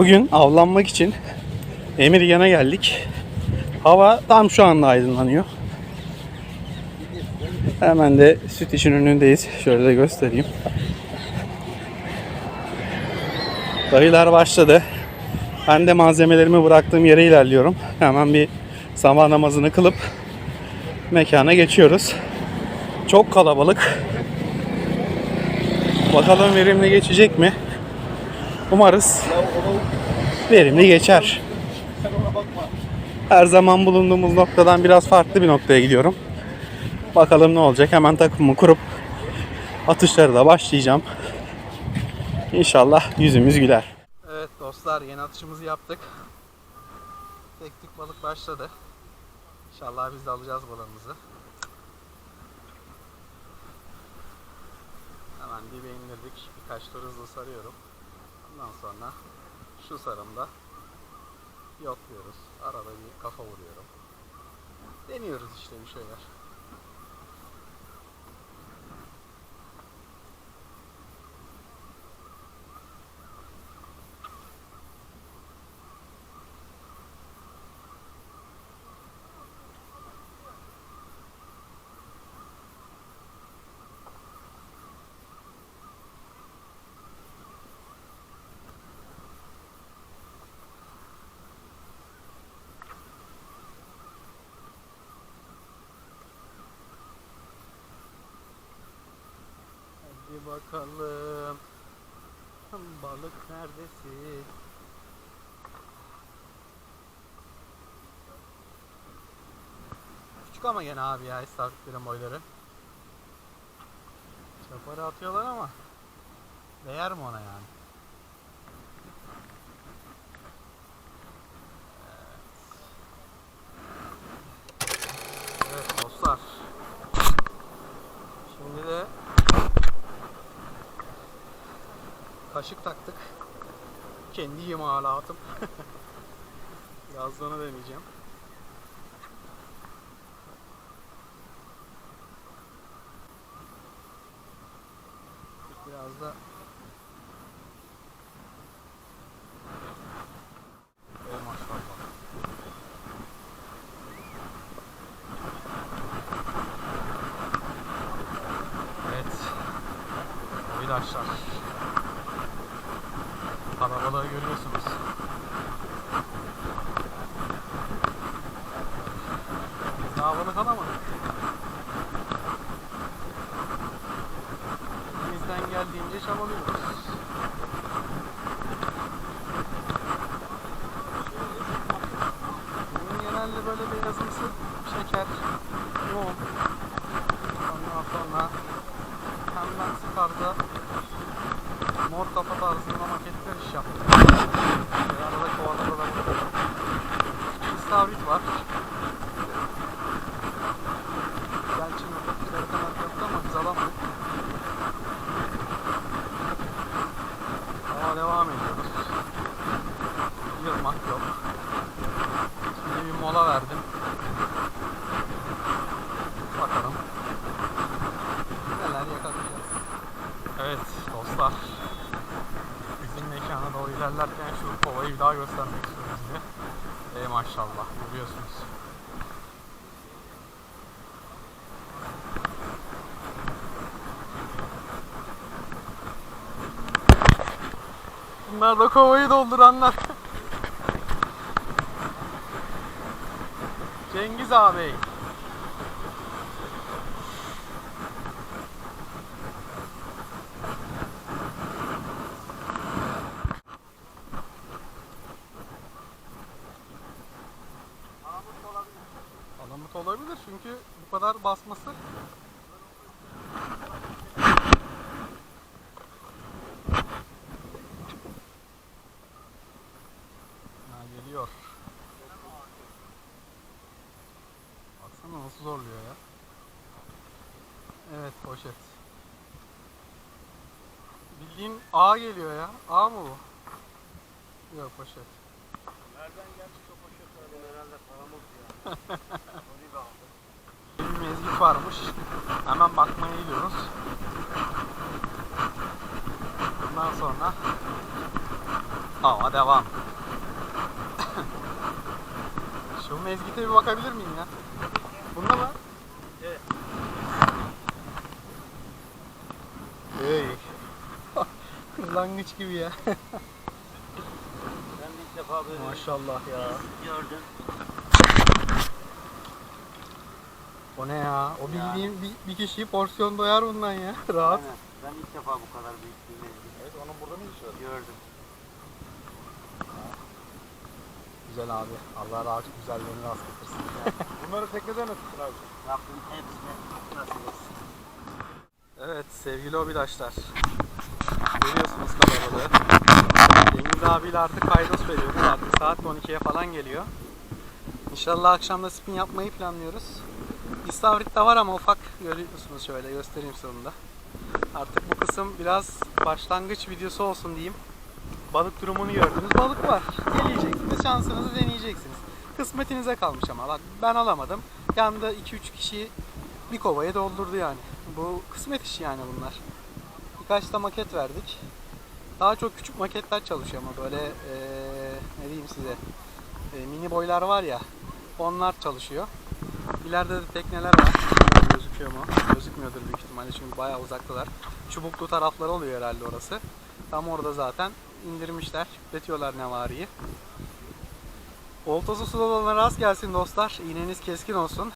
Bugün avlanmak için Emirgan'a geldik. Hava tam şu anda aydınlanıyor. Hemen de süt için önündeyiz. Şöyle de göstereyim. Dayılar başladı. Ben de malzemelerimi bıraktığım yere ilerliyorum. Hemen bir sabah namazını kılıp mekana geçiyoruz. Çok kalabalık. Bakalım verimli geçecek mi? Umarız verimli geçer. Her zaman bulunduğumuz noktadan biraz farklı bir noktaya gidiyorum. Bakalım ne olacak. Hemen takımımı kurup atışları da başlayacağım. İnşallah yüzümüz güler. Evet dostlar yeni atışımızı yaptık. Tek tük balık başladı. İnşallah biz de alacağız balığımızı. Hemen dibe indirdik. Birkaç tur hızlı sarıyorum. Ondan sonra şu sarımda yokluyoruz. Arada bir kafa vuruyorum. Deniyoruz işte bir şeyler. Bakalım. Balık neredesin? Küçük ama gene abi ya istavritlerin boyları. Çaparı atıyorlar ama değer mi ona yani? Evet. Evet dostlar. Şimdi de kaşık taktık. Kendi imalatım. Onu deneyeceğim. Biraz da. Evet. Arkadaşlar. Kalabalığı görüyorsunuz. Daha balık alamadık. Elimizden geldiğince çabalıyoruz. Bunun genelde böyle beyazımsı şeker, yoğun. Ondan sonra pembemsi tarzda mor kafa tarzında maketler iş yaptım. Ve arada kovalarda da istavrit var. Gerçi maketleri kadar yoktu ama biz alamadık. Ama devam ediyoruz. Yılmak yok. Şimdi bir mola verdim. Bakalım neler yakalayacağız. Evet dostlar. Bizim mekana doğru ilerlerken şu kovayı bir daha göstermek istiyorum size. Ey maşallah görüyorsunuz. Bunlar da kovayı dolduranlar. Cengiz abi. Alamut olabilir çünkü bu kadar basması Ha, geliyor. Baksana nasıl zorluyor ya. Evet poşet. Bildiğin A geliyor ya. A mı bu? Yok poşet. Nereden gelmiş o poşetler? Herhalde paramız ya. Bir mezgit varmış. Hemen bakmaya gidiyoruz. Bundan sonra Hava devam. Şu mezgite bir bakabilir miyim ya? Bunda mı? Evet. Hey. Kırlangıç gibi ya. Ben ilk defa böyle Maşallah ya. gördüm. O ne ya? O Ya. bildiğin bir, bir kişiyi porsiyon doyar bundan ya. Rahat. Aynen. Ben ilk defa bu kadar büyük bir mezgit Evet onun burada ne işi var? gördüm. Güzel abi. Allah rahat güzelliğini rast getirsin. Bunları tekneden mi tuttun abi? Rabbim hepsine nasip etsin. Evet sevgili obidaşlar. Görüyorsunuz kalabalığı. Deniz abiyle artık kaydos veriyoruz. Artık saat 12'ye falan geliyor. İnşallah akşamda spin yapmayı planlıyoruz. İstavrit de var ama ufak görüyorsunuz şöyle göstereyim sonunda. Artık bu kısım biraz başlangıç videosu olsun diyeyim. Balık durumunu gördünüz. Balık var. Geleceksiniz, şansınızı deneyeceksiniz. Kısmetinize kalmış ama bak ben alamadım. Yanında 2-3 kişi bir kovaya doldurdu yani. Bu kısmet işi yani bunlar. Birkaç da maket verdik. Daha çok küçük maketler çalışıyor ama böyle eee, ne diyeyim size eee, mini boylar var ya onlar çalışıyor. İleride de tekneler var. Gözüküyor mu? Gözükmüyordur büyük ihtimalle çünkü bayağı uzaktalar. Çubuklu tarafları oluyor herhalde orası. Tam orada zaten indirmişler. Bekletiyorlar nevariyi. Oltası suda olana rast gelsin dostlar. İğneniz keskin olsun.